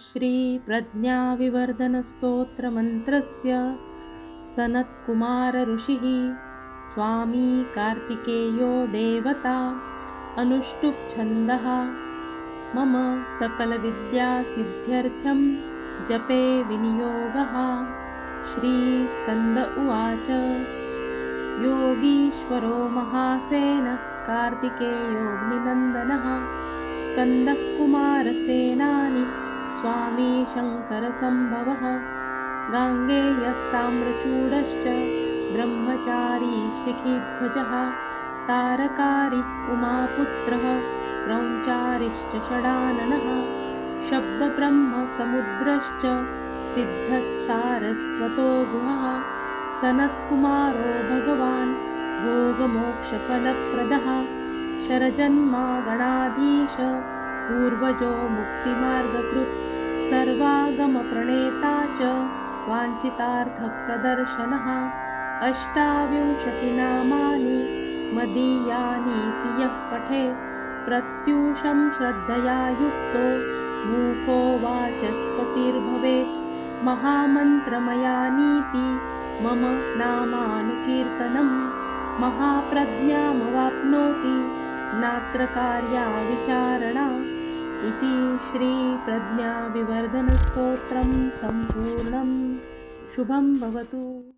श्रीप्रज्ञाविवर्धनस्तोत्रमन्त्रस्य सनत्कुमारऋषिः स्वामी कार्तिकेयो देवता अनुष्टुप्छन्दः। मम सकलविद्यासिद्ध्यर्थं जपे विनियोगः। श्रीस्कन्द उवाच। योगीश्वरो महासेन कार्तिकेयोऽग्निनन्दनः। स्कन्दः कुमारसेनानि स्वामी शङ्करसम्भवः गाङ्गेयस्ताम्रचूडश्च ब्रह्मचारी शिखिध्वजः। तारकारी उमापुत्रः क्रौञ्चारिश्च षडाननः। शब्दब्रह्मसमुद्रश्च सिद्धः सारस्वतो गुहः। सनत्कुमारो भगवान् भोगमोक्षफलप्रदः। शरजन्मा गणाधीश पूर्वजो मुक्तिमार्गकृत् सर्वागमप्रणेता च वाञ्छितार्थप्रदर्शनः। अष्टाविंशतिनामानि मदीयानीति यः पठे। प्रत्यूषं श्रद्धया युक्तो मूको वाचस्पतिर्भवेत्। महामन्त्रमयानीति मम नामानुकीर्तनं महाप्रज्ञामवाप्नोति नात्र कार्या विचारणा इति श्रीप्रज्ञाविवर्धनस्तोत्रं सम्पूर्णं शुभं भवतु।